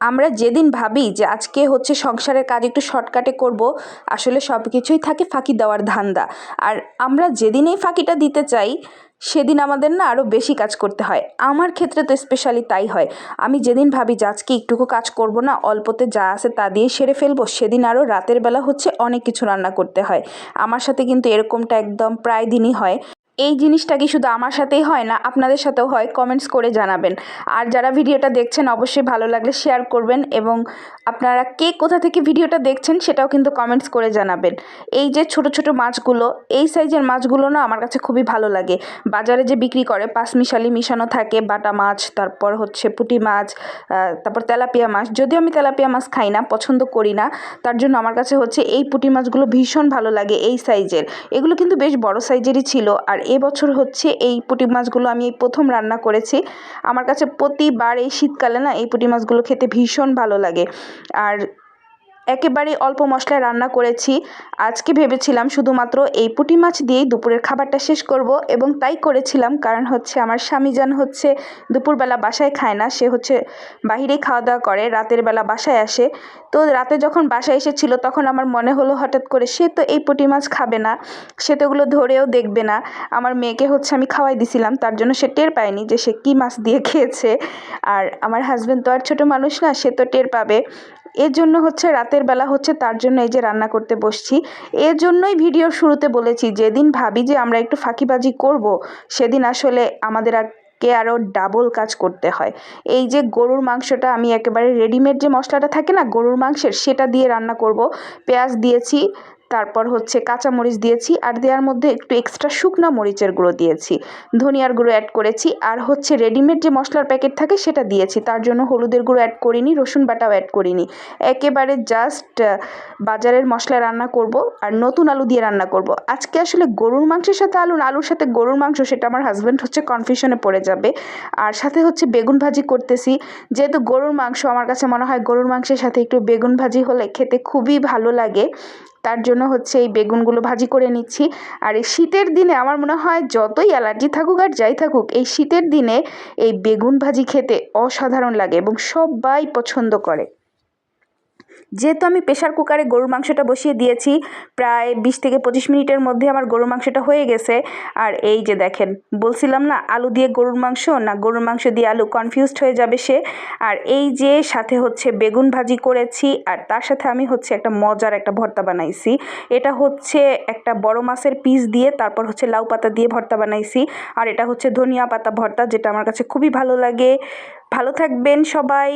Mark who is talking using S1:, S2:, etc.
S1: আমরা যেদিন ভাবি যে আজকে হচ্ছে সংসারের কাজ একটু শর্টকাটে করব, আসলে সব কিছুই থাকে ফাঁকি দেওয়ার ধান্দা। আর আমরা যেদিন এই ফাঁকিটা দিতে চাই, সেদিন আমাদের না আরও বেশি কাজ করতে হয়। আমার ক্ষেত্রে তো স্পেশালি তাই হয়। আমি যেদিন ভাবি যে আজকে একটুকু কাজ করব না, অল্পতে যা আছে তা দিয়ে সেরে ফেলব, সেদিন আরও রাতের বেলা হচ্ছে অনেক কিছু রান্না করতে হয়। আমার সাথে কিন্তু এরকমটা একদম প্রায় দিনই হয়। এই জিনিসটা কি শুধু আমার সাথেই হয় না আপনাদের সাথেও হয়? কমেন্টস করে জানাবেন। আর যারা ভিডিওটা দেখছেন, অবশ্যই ভালো লাগলে শেয়ার করবেন এবং আপনারা কে কোথা থেকে ভিডিওটা দেখছেন সেটাও কিন্তু কমেন্টস করে জানাবেন। এই যে ছোট ছোট মাছগুলো, এই সাইজের মাছগুলো না আমার কাছে খুবই ভালো লাগে। বাজারে যে বিক্রি করে, পাঁচমিশালি মিশানো থাকে, বাটা মাছ, তারপর হচ্ছে পুঁটি মাছ তারপর তেলাপিয়া মাছ। যদিও আমি তেলাপিয়া মাছ খাই না, পছন্দ করি না, তার জন্য আমার কাছে হচ্ছে এই পুঁটি মাছগুলো ভীষণ ভালো লাগে এই সাইজের এগুলো কিন্তু বেশ বড় সাইজেরই ছিল, আর এবছর হচ্ছে এই পুঁটি মাছগুলো আমি এই প্রথম রান্না করেছি। আমার কাছে প্রতিবার এই শীতকালে না এই পুঁটি মাছগুলো খেতে ভীষণ ভালো লাগে। আর একেবারে অল্প মশলায় রান্না করেছি। আজকে ভেবেছিলাম শুধুমাত্র এই পুঁটি মাছ দিয়েই দুপুরের খাবারটা শেষ করব এবং তাই করেছিলাম। কারণ হচ্ছে আমার স্বামীজান হচ্ছে দুপুরবেলা বাসায় খায় না, সে হচ্ছে বাহিরেই খাওয়া দাওয়া করে, রাতের বেলা বাসায় আসে। তো রাতে যখন বাসায় এসেছিল তখন আমার মনে হলো হঠাৎ করে সে তো এই পুঁটি মাছ খাবে না, সে তো ওগুলো ধরেও দেখবে না। আমার মেয়েকে হচ্ছে আমি খাওয়াই দিছিলাম, তার জন্য সে টের পায়নি যে সে কী মাছ দিয়ে খেয়েছে। আর আমার হাজব্যান্ড তো আর ছোটো মানুষ না, সে তো টের পাবে। এর জন্য হচ্ছে রাতের বেলা হচ্ছে তার জন্য এই যে রান্না করতে বসছি। এর জন্যই ভিডিওর শুরুতে বলেছি, যেদিন ভাবি যে আমরা একটু ফাঁকিবাজি করব, সেদিন আসলে আমাদের আর কে আরও ডাবল কাজ করতে হয়। এই যে গরুর মাংসটা আমি একেবারে রেডিমেড যে মশলাটা থাকে না, গরুর মাংসের, সেটা দিয়ে রান্না করব। পেঁয়াজ দিয়েছি তারপর হচ্ছে কাঁচা মরিচ দিয়েছি আর দেওয়ার মধ্যে একটু এক্সট্রা শুকনা মরিচের গুঁড়ো দিয়েছি। ধনিয়ার গুঁড়ো অ্যাড করেছি আর হচ্ছে রেডিমেড যে মশলার প্যাকেট থাকে সেটা দিয়েছি। তার জন্য হলুদের গুঁড়ো অ্যাড করিনি, রসুন বাটাও অ্যাড করিনি। একেবারে জাস্ট বাজারের মশলা রান্না করব আর নতুন আলু দিয়ে রান্না করব। আজকে আসলে গরুর মাংসের সাথে আলু আলুর সাথে গরুর মাংস সেটা আমার হাজব্যান্ড হচ্ছে কনফিউশনে পড়ে যাবে। আর সাথে হচ্ছে বেগুন ভাজি করতেছি। যেহেতু গরুর মাংস আমার কাছে মনে হয় গরুর মাংসের সাথে একটু বেগুন ভাজি হলে খেতে খুবই ভালো লাগে। তার জন্য হচ্ছে এই বেগুনগুলো ভাজি করে নিচ্ছি। আর এই শীতের দিনে আমার মনে হয় যতই অ্যালার্জি থাকুক আর যাই থাকুক, এই শীতের দিনে এই বেগুন ভাজি খেতে অসাধারণ লাগে এবং সবাই পছন্দ করে। যেহেতু আমি প্রেশার কুকারে গরুর মাংসটা বসিয়ে দিয়েছি, প্রায় বিশ থেকে পঁচিশ মিনিটের মধ্যে আমার গরুর মাংসটা হয়ে গেছে। আর এই যে দেখেন, বলছিলাম না, আলু দিয়ে গরুর মাংস? না, গরুর মাংস দিয়ে আলু কনফিউজড হয়ে যাবে সে। আর এই যে সাথে হচ্ছে বেগুন ভাজি করেছি, আর তার সাথে আমি হচ্ছে একটা মজার একটা ভর্তা বানাইছি। এটা হচ্ছে একটা বড় মাছের পিস দিয়ে, তারপর হচ্ছে লাউ পাতা দিয়ে ভর্তা বানাইছি। আর এটা হচ্ছে ধনিয়া পাতা ভর্তা, যেটা আমার কাছে খুবই ভালো লাগে। ভালো থাকবেন সবাই।